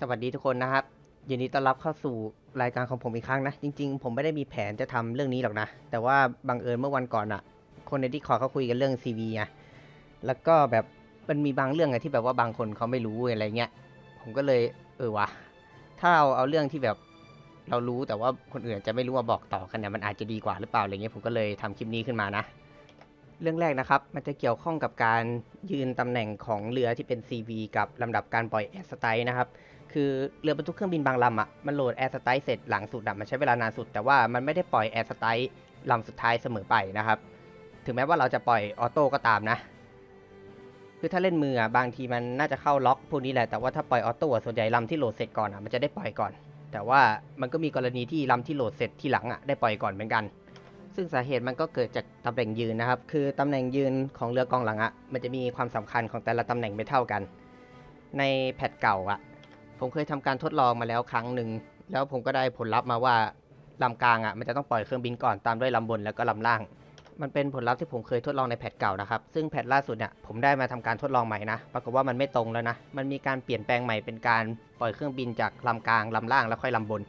สวัสดีทุกคนนะครับยินดีต้อนรับเข้าสู่รายการของผมอีกครั้งนะ จริง ๆ ผมไม่ได้มีแผนจะทำเรื่องนี้หรอกนะ แต่ว่าบังเอิญเมื่อวันก่อนอะคนในที่คอเขาคุยกันเรื่องซีวีไงแล้วก็แบบมันมีบางเรื่องอะที่แบบว่าบางคนเขาไม่รู้อะไรเงี้ย ผมก็เลยเออวะถ้าเราเอาเรื่องที่แบบเรารู้แต่ว่าคนอื่นจะไม่รู้มาบอกต่อกันเนี่ยมันอาจจะดีกว่าหรือเปล่าอะไรเงี้ยผมก็เลยทำคลิปนี้ขึ้นมานะ เรื่องแรกนะครับ มันจะเกี่ยวข้องกับการยืนตำแหน่งของเรือที่เป็น CV กับลำดับการปล่อยแอร์สไตล์นะครับ คือเรือบรรทุกเครื่องบินบางลำอะมันโหลดแอร์สไตล์เสร็จหลังสุดอะมันใช้เวลานานสุด แต่ว่ามันไม่ได้ปล่อยแอร์สไตล์ลำสุดท้ายเสมอไปนะครับ ถึงแม้ว่าเราจะปล่อยออโต้ก็ตามนะคือถ้าเล่นมืออะบางทีมันน่าจะเข้าล็อกพวกนี้แหละแต่ว่าถ้าปล่อยออโต้ส่วนใหญ่ลำที่โหลดเสร็จก่อนอะมันจะได้ปล่อยก่อน แต่ว่ามันก็มีกรณีที่ลำที่โหลดเสร็จที่หลังอะได้ปล่อยก่อนเหมือนกัน ซึ่งสาเหตุมันก็เกิดจากตำแหน่งยืนนะครับ คือตำแหน่งยืนของเรือกองหลังอะมันจะมีความสำคัญของแต่ละตำแหน่งไม่เท่ากัน ในแพทเก่าอะ ผมเคยทำการทดลองมาแล้วครั้งหนึ่ง แล้วผมก็ได้ผลลัพธ์มาว่าลำกลางอะมันจะต้องปล่อยเครื่องบินก่อนตามด้วยลำบนแล้วก็ลำล่าง มันเป็นผลลัพธ์ที่ผมเคยทดลองในแพทเก่านะครับ ซึ่งแพทล่าสุดเนี่ยผมได้มาทำการทดลองใหม่นะ ปรากฏว่ามันไม่ตรงแล้วนะ มันมีการเปลี่ยนแปลงใหม่เป็นการปล่อยเครื่องบินจากลำกลางลำล่างแล้วค่อยลำบน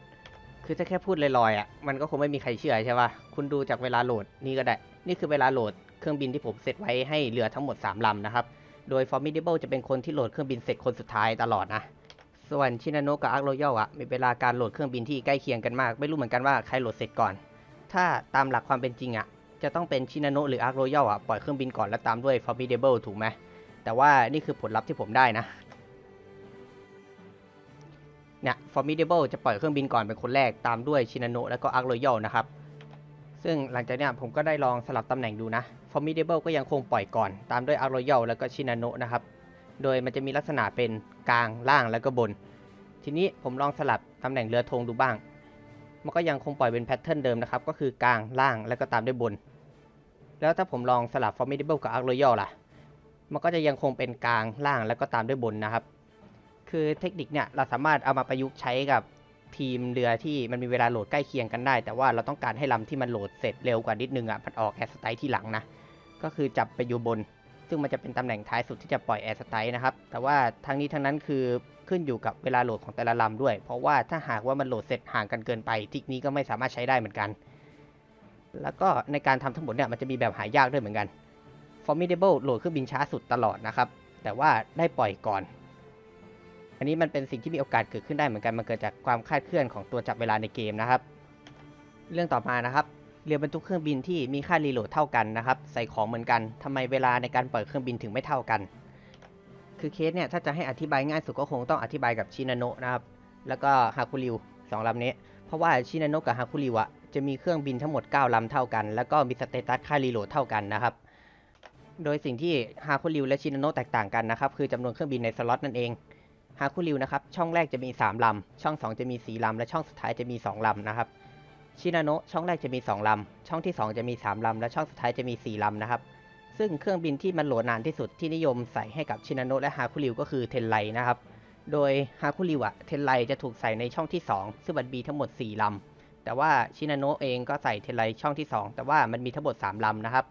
คือถ้าแค่พูดลอยๆอะมันก็คงไม่มีใครเชื่อใช่ป่ะ คุณดูจากเวลาโหลดนี่ก็ได้ นี่คือเวลาโหลดเครื่องบินที่ผมเซตไว้ให้เรือทั้งหมด3ลำนะครับ โดย Formidable จะเป็นคนที่โหลดเครื่องบินเสร็จคนสุดท้ายตลอดนะ ส่วนชินาโนกับอาร์โรยัลอะมีเวลาการโหลดเครื่องบินที่ใกล้เคียงกันมาก ไม่รู้เหมือนกันว่าใครโหลดเสร็จก่อน ถ้าตามหลักความเป็นจริงอะจะต้องเป็นชินาโนหรืออาร์โรยัลอะปล่อยเครื่องบินก่อนแล้วตามด้วย Formidable ถูกไหมแต่ว่านี่คือผลลัพธ์ที่ผมได้นะเนี่ย Formidable จะปล่อยเครื่องบินก่อนเป็นคนแรกตามด้วยชินาโนะแล้วก็ Ark Royal นะครับซึ่งหลังจากเนี้ยผมก็ได้ลองสลับตำแหน่งดูนะ Formidable ก็ยังคงปล่อยก่อน ตามด้วย Ark Royal แล้วก็ชินาโนะนะครับ โดยมันจะมีลักษณะเป็นกลางล่างแล้วก็บน ทีนี้ผมลองสลับตำแหน่งเรือธงดูบ้าง มันก็ยังคงปล่อยเป็นแพทเทิร์นเดิมนะครับ ก็คือกลางล่างแล้วก็ตามด้วยบน แล้วถ้าผมลองสลับ Formidable กับ Ark Royal ล่ะ มันก็จะยังคงเป็นกลางล่างแล้วก็ตามด้วยบนนะครับ คือเทคนิคเนี่ยเราสามารถเอามาประยุกต์ใช้กับทีมเรือที่มันมีเวลาโหลดใกล้เคียงกันได้ แต่ว่าเราต้องการให้ลำที่มันโหลดเสร็จเร็วกว่านิดนึงอะมันออกแอสไตล์ที่หลังนะ ก็คือจับไปอยู่บน ซึ่งมันจะเป็นตำแหน่งท้ายสุดที่จะปล่อยแอร์สไตล์นะครับ แต่ว่าทั้งนี้ทั้งนั้นคือขึ้นอยู่กับเวลาโหลดของแต่ละลำด้วย เพราะว่าถ้าหากว่ามันโหลดเสร็จห่างกันเกินไปทิกนี้ก็ไม่สามารถใช้ได้เหมือนกัน แล้วก็ในการทำทั้งหมดเนี่ยมันจะมีแบบหายากด้วยเหมือนกัน Formidable โหลดเครื่องบินช้าสุดตลอดนะครับ แต่ว่าได้ปล่อยก่อน อันนี้มันเป็นสิ่งที่มีโอกาสเกิดขึ้นได้เหมือนกัน มันเกิดจากความคลาดเคลื่อนของตัวจับเวลาในเกมนะครับ เรื่องต่อมานะครับ เรือบรรทุกเครื่องบินที่มีค่ารีโหลดเท่ากันนะครับ ใส่ของเหมือนกันทำไมเวลาในการเปล่อยเครื่องบินถึงไม่เท่ากัน คือเคสเนี่ยถ้าจะให้อธิบายง่ายสุดก็คงต้องอธิบายกับชินาโนะนะครับ แล้วก็ฮาคุริวสองลำนี้ เพราะว่าชินาโนะกับฮาคุริวอะจะมีเครื่องบินทั้งหมด 9 ลำเท่ากัน แล้วก็มีสเตตัสค่ารีโหลดเท่ากันนะครับ โดยสิ่งที่ฮาคุริวและชินาโนะแตกต่างกันนะครับ คือจำนวนเครื่องบินในสล็อตนั่นเองฮาคุริวนะครับ ช่องแรกจะมี 3 ลำ ช่อง 2 จะมี 4 ลำ และช่องสุดท้ายจะมี 2 ลำนะครับ ชินาโนะช่องแรกจะมี 2 ลำ ช่องที่ 2 จะมี 3 ลำ และช่องสุดท้ายจะมี 4 ลำนะครับ ซึ่งเครื่องบินที่มันโหลดนานที่สุดที่นิยมใส่ให้กับชินาโนะและฮาคุริวก็คือเทนไลนะครับ โดยฮาคุริวอะเทนไลจะถูกใส่ในช่องที่ 2 ซึ่งมันมีทั้งหมด 4 ลำ แต่ว่าชินาโนะเองก็ใส่เทนไลช่องที่ 2 แต่ว่ามันมีทั้งหมด 3 ลำนะครับ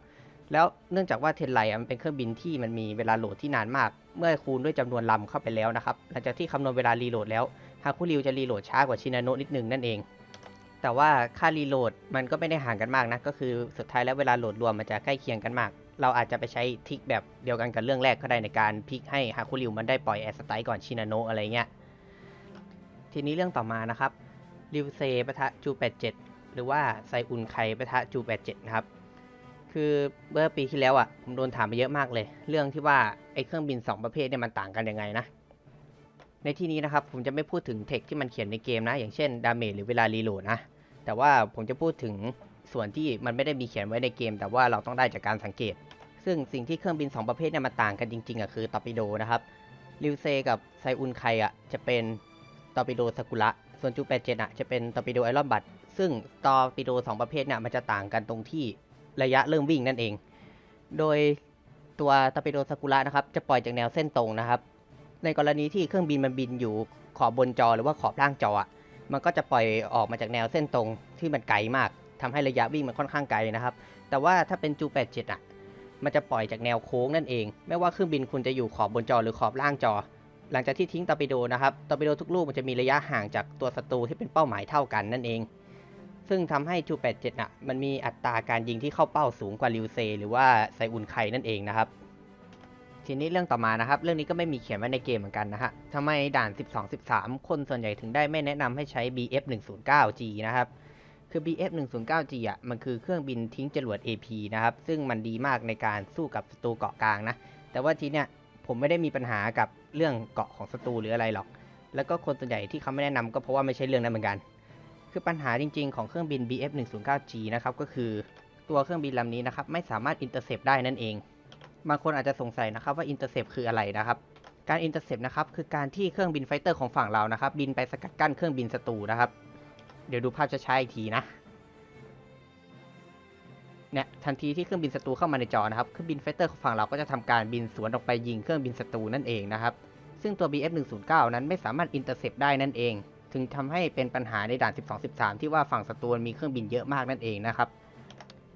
แล้วเนื่องจากว่าเทนไลมันเป็นเครื่องบินที่มันมีเวลาโหลดที่นานมาก เมื่อคูณด้วยจำนวนลำเข้าไปแล้วนะครับ หลังจากที่คำนวณเวลารีโหลดแล้วฮาคุริวจะรีโหลดช้ากว่าชินาโนะนิดนึงนั่นเอง แต่ว่าค่ารีโหลดมันก็ไม่ได้ห่างกันมากนะ ก็คือสุดท้ายแล้วเวลาโหลดรวมมันจะใกล้เคียงกันมาก เราอาจจะไปใช้ทิกแบบเดียวกันกับเรื่องแรกก็ได้ในการพลิกให้ฮาคุริวมันได้ปล่อยแอสไตล์ก่อนชินาโนะอะไรเงี้ย ทีนี้เรื่องต่อมานะครับริวเซปะทะจู 87 หรือว่าไซอุนไคปะทะจู 87 นะครับ คือเมื่อปีที่แล้วอะผมโดนถามไปเยอะมากเลย เรื่องที่ว่าไอ้เครื่องบิน 2 ประเภทเนี่ยมันต่างกันยังไงนะในที่นี้นะครับผมจะไม่พูดถึงเทคที่มันเขียนในเกมนะ อย่างเช่นดาเมจหรือเวลารีโหลดนะ แต่ว่าผมจะพูดถึงส่วนที่มันไม่ได้มีเขียนไว้ในเกม แต่ว่าเราต้องได้จากการสังเกต ซึ่งสิ่งที่เครื่องบิน 2 ประเภทเนี่ยมันต่างกันจริงๆอะคือตอร์ปิโดนะครับริวเซกับไซอุนไคอะจะเป็นตอร์ปิโดซากุระส่วนจู87อะจะเป็นตอร์ปิโดไอรอนบัตซึ่งตอร์ปิโดสองประเภทเนี่ยมันจะต่างกันตรงที่ระยะเริ่มวิ่งนั่นเอง โดยตัวตอร์ปิโดซากุระนะครับจะปล่อยจากแนวเส้นตรงนะครับ ในกรณีที่เครื่องบินมันบินอยู่ขอบบนจอหรือว่าขอบล่างจออะ มันก็จะปล่อยออกมาจากแนวเส้นตรงที่มันไกลมากทำให้ระยะวิ่งมันค่อนข้างไกลนะครับ แต่ว่าถ้าเป็นจู87อะ มันจะปล่อยจากแนวโค้งนั่นเอง ไม่ว่าเครื่องบินคุณจะอยู่ขอบบนจอหรือขอบล่างจอ หลังจากที่ทิ้งตอร์ปิโดนะครับ ตอร์ปิโดทุกลูกมันจะมีระยะห่างจากตัวศัตรูที่เป็นเป้าหมายเท่ากันนั่นเอง ซึ่งทำให้จู87น่ะ มันมีอัตราการยิงที่เข้าเป้าสูงกว่าริวเซหรือว่าไซอุนไคนั่นเองนะครับ ทีนี้เรื่องต่อมานะครับ เรื่องนี้ก็ไม่มีเขียนไว้ในเกมเหมือนกันนะฮะทำไมด่าน 12-13 คนส่วนใหญ่ถึงได้ไม่แนะนำให้ใช้ BF 109G นะครับ คือ BF 109G อะ มันคือเครื่องบินทิ้งจรวด AP นะครับ ซึ่งมันดีมากในการสู้กับศัตรูเกาะกลางนะ แต่ว่าทีเนี้ยผมไม่ได้มีปัญหากับเรื่องเกาะของศัตรูหรืออะไรหรอก แล้วก็คนส่วนใหญ่ที่เขาไม่แนะนำก็เพราะว่าไม่ใช่เรื่องนั้นเหมือนกัน คือปัญหาจริง ๆ ของเครื่องบิน BF 109G นะครับ ก็คือตัวเครื่องบินลำนี้นะครับไม่สามารถอินเตอร์เซปได้นั่นเอง บางคนอาจจะสงสัยนะครับว่าอินเตอร์เซปคืออะไรนะครับการอินเตอร์เซปนะครับคือการที่เครื่องบินไฟเตอร์ของฝั่งเรานะครับ บินไปสกัดกั้นเครื่องบินศัตรูนะครับ เดี๋ยวดูภาพช้าๆอีกทีนะเนี่ยทันทีที่เครื่องบินศัตรูเข้ามาในจอนะครับเครื่องบินไฟเตอร์ของฝั่งเราก็จะทำการบินสวนออกไปยิงเครื่องบินศัตรูนั่นเองนะครับ ซึ่งตัว BF 109 นั้นไม่สามารถอินเตอร์เซปได้นั่นเอง ถึงทำให้เป็นปัญหาในด่าน 12-13 ที่ว่าฝั่งศัตรูมีเครื่องบินเยอะมากนั่นเองนะครับ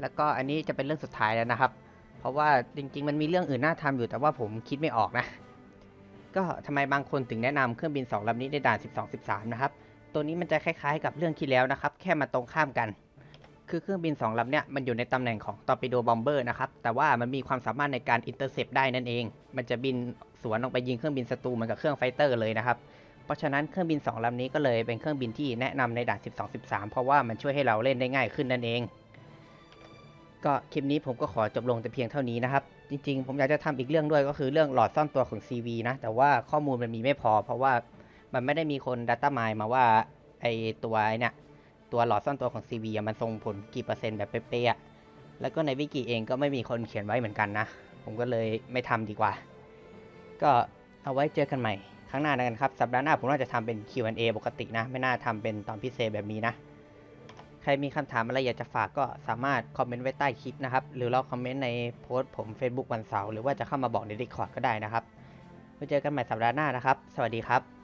แล้วก็อันนี้จะเป็นเรื่องสุดท้ายแล้วนะครับ เพราะว่าจริง ๆ มันมีเรื่องอื่นน่าทำอยู่แต่ว่าผมคิดไม่ออกนะ ก็ทำไมบางคนถึงแนะนำเครื่องบิน 2ลำนี้ในด่าน 12-13 นะครับ ตัวนี้มันจะคล้ายๆ กับเรื่องที่แล้วนะครับ แค่มาตรงข้ามกัน คือเครื่องบิน 2 ลำเนี่ยมันอยู่ในตำแหน่งของตอร์ปิโดบอมเบอร์นะครับ แต่ว่ามันมีความสามารถในการอินเตอร์เซปได้นั่นเอง มันจะบินสวนออกไปยิงเครื่องบินศัตรูเหมือนกับเครื่องไฟเตอร์เลยนะครับเพราะฉะนั้นเครื่องบิน 2 ลำนี้ก็เลยเป็นเครื่องบินที่แนะนำในด่าน 12-13 เพราะว่ามันช่วยให้เราเล่นได้ง่ายขึ้นนั่นเอง ก็คลิปนี้ผมก็ขอจบลงแต่เพียงเท่านี้นะครับ จริงๆ ผมอยากจะทำอีกเรื่องด้วยก็คือเรื่องหลอดซ่อนตัวของ CV นะ แต่ว่าข้อมูลมันมีไม่พอ เพราะว่ามันไม่ได้มีคน Data Mine มาว่าไอตัวไอเนี่ยตัวหลอดซ่อนตัวของ CV มันส่งผลกี่เปอร์เซ็นต์แบบเป๊ะๆแล้วก็ในวิกิเองก็ไม่มีคนเขียนไว้เหมือนกันนะ ผมก็เลยไม่ทำดีกว่า ก็เอาไว้เจอกันใหม่ครั้งหน้าแล้วกันครับ สัปดาห์หน้าผมน่าจะทำเป็น Q&A ปกตินะ ไม่น่าทำเป็นตอนพิเศษแบบนี้นะ ใครมีคำถามอะไรอยากจะฝากก็สามารถคอมเมนต์ไว้ใต้คลิปนะครับ หรือเราคอมเมนต์ในโพสต์ผม Facebook วันเสาร์หรือว่าจะเข้ามาบอกใน Discord ก็ได้นะครับไว้เจอกันใหม่สัปดาห์หน้านะครับ สวัสดีครับ